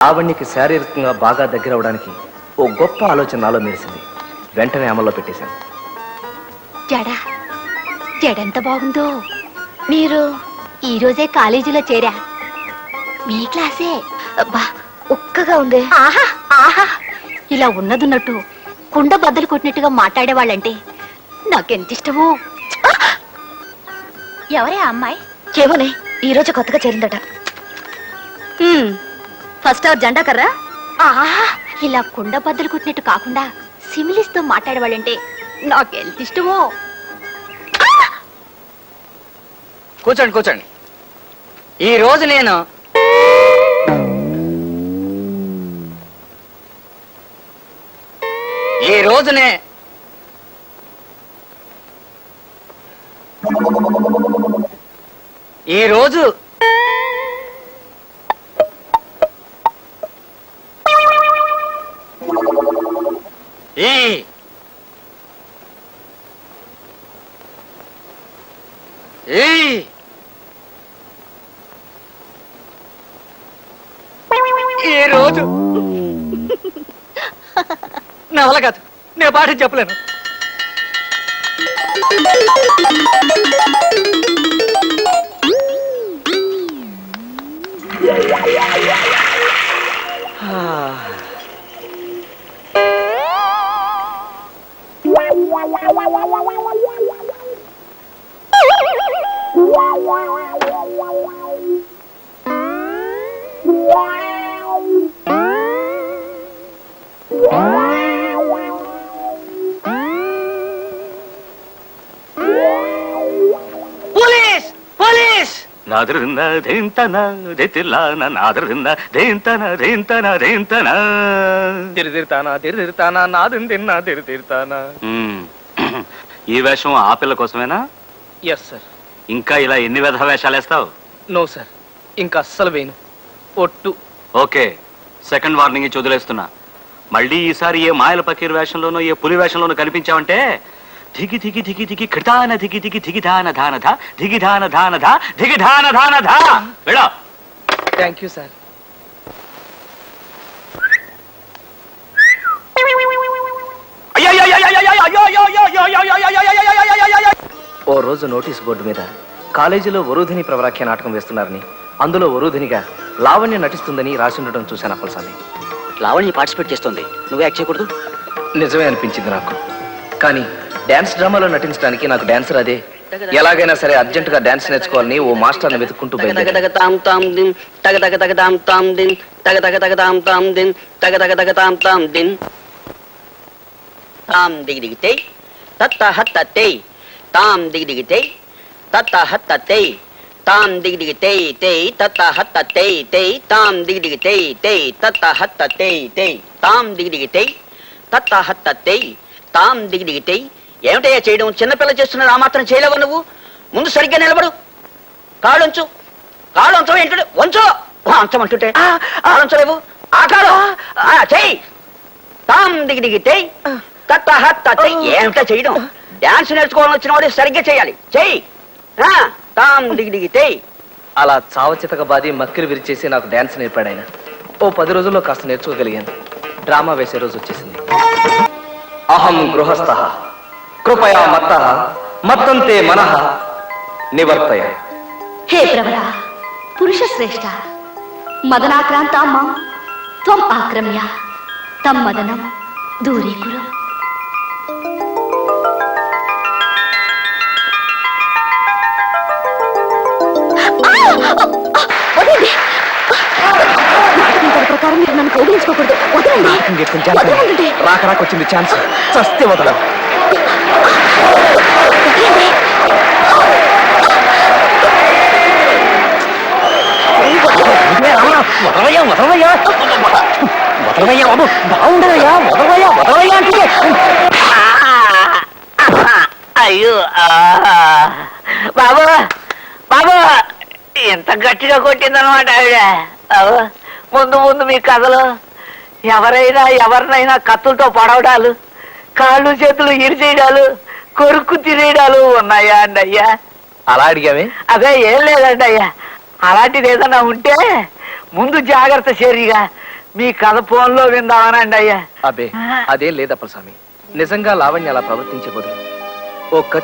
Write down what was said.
లావణ్యకి శారీరకంగా బాగా దగ్గర అవడానికి ఓ గొప్ప ఆలోచన నాలో మెరిసింది. వెంటనే అమల్లో పెట్టేశాను. జడ జడెంత బాగుందో. మీరు ఈ రోజే కాలేజీలో చేరా. మీ క్లాసే అబ్బా ఒక్కగా ఉంది. ఆహా ఆహా. ఇలా ఉన్నదున్నట్టు కుండ బద్దలు కొట్టినట్టుగా మాట్లాడేవాళ్ళంటే నాకెంత ఇష్టమో. ఎవరే ఆ అమ్మాయి? ఏమోనే ఈ రోజు కొత్తగా చేరిందట. ఫస్ట్ అవర్ జెండా కర్రా? ఆహా ఇలా కుండ బద్దలు కొట్టినట్టు కాకుండా సిమిలిస్తో మాట్లాడేవాళ్ళంటే ఎంత ఇష్టమో. కూర్చోండి కూర్చోండి. ఈ రోజు నేను ఈ రోజునే ఈ రోజు ఈ ఏ ఏ రోజు? నా వల్ల కాదు నేను పాఠం చెప్పలేను. పోలీస్! పోలీస్! నాదరింద ధేంతన ధెతిల్లాన నాదరింద ధేంతన ధేంతన ధేంతన తిరిదిరుతానా తిరిదిరుతానా నాదని తిన్నా తిరిదిరుతానా మ్మ్. ఈ వేషం ఆ పిల్ల కోసమేనా? ఎస్ సార్ ఇంకా ఇలా ఎన్ని విధ వేషాలు వేస్తావు నో సార్. ఇంకా అస్సలు వేయను. ఒట్టు. ఓకే. సెకండ్ వార్నింగ్ ఇచ్చి వదిలేస్తున్నా మళ్ళీ ఈసారి ఏ మాయల పకీర్ వేషంలోనో ఏ పులి వేషంలోనో కనిపించావంటే ధిగి ధిగి ధిగి ధిగి కృతాన ధిగి ధిగి ధిగి ధాన ధాన ధ ధిగి ధాన ధాన ధ ధిగి ధాన ధాన ధ. వెళ్ళా. థ్యాంక్ యూ సార్ ఓ రోజు నోటీస్ బోర్డు మీద కాలేజీలో వరుధిని ప్రవరాఖ్య నాటకం వేస్తున్నారని అందులో వరుధినిగా లావణ్య నటిస్తుందని రాసి ఉండటం చూశాను అప్పలసామి లావణ్య పార్టిసిపేట్ చేస్తుంది. నువ్వు యాక్ట్ చేయకూడదు? నిజమే అనిపించింది నాకు. కానీ డాన్స్ డ్రామాలో నటించడానికి నాకు డాన్సర్ అదే. ఎలాగైనా సరే అర్జెంటుగా డాన్స్ నేర్చుకోవాలని ఓ మాస్టర్ని వెతుక్కుంటూ తగ తగ బయలుదేరాను. తాం తాం తాం తాం తాం తాం తాం తాం తాం దిగి తాం తత్త హత్తే తాం దిగి దిగితే తే తత్త హత్తే తే తాం దిగి దిగితే తే తత్త హత్తే తే తాం దిగి దిగితే తత్త హత్తే తాం దిగి దిగితే ఏమిటయ్యా చేయడం? చిన్నపిల్ల చేస్తున్నది ఆ మాత్రం చేయలేవు నువ్వు? ముందు సరిగ్గా నిలబడు. కాళ్ళు ఉంచు. కాళ్ళు ఉంచవు ఏంటంటే? వంచు అంచమంటుంటే ఆ ఆ, చెయ్యి. తాం దిగి దిగి తత్త హత్త ఏమిటా చేయడం? డాన్స్ నేర్చుకోవాలని వచ్చిన వాడు సరిగ్గా చేయాలి. చెయ్యి. ఆ, తాం దిగి దిగి తెయ్. అలా చావచితక బాది మక్కిలు విరిచేసి నాకు డాన్స్ నేర్పాడు ఆయన ఓ పది రోజుల్లో కాస్త నేర్చుకోగలిగాను. డ్రామా వేసే రోజు వచ్చేసింది. అహం గృహస్థ. కృపయా మత్త. మత్తంతే మనః. నివర్తయ. హే ప్రవర పురుష శ్రేష్ట. మదనాక్రాంత మాం త్వం ఆక్రమ్య. తం మదనం. దూరీకురు. ప్రకారం మీరు నన్ను కౌగిలించుకోకూడదు. వదలండి. వదలండి. రాక రాక వచ్చింది ఛాన్స్. చస్తే వదలం. వదలయ్యా వదలయ్యా వదలయ్యా. బాబు బాగుండదయ్యా వదలయ్యా వదలయ్యా అంటే. అయ్యో బాబు బాబు ఎంత గట్టిగా కొట్టిందనమాట ఆవిడ. బాబు. ముందు ముందు మీ కథలు. ఎవరైనా ఎవరినైనా కత్తులతో పడవడాలు కాళ్ళు చేతులు ఇరిచేయడాలు కొరుక్కు తినేయడాలు ఉన్నాయా అండి అయ్యా అలా అడిగావే? అదే ఏం లేదండి అయ్యా అలాంటిది ఏదైనా ఉంటే ముందు జాగ్రత్త చర్యగా మీ కథ ఫోన్లో విందామనండి అయ్యా అబ్బే అదేం లేదు అప్పలస్వామి నిజంగా లావణ్య అలా ప్రవర్తించే బదులు ఓ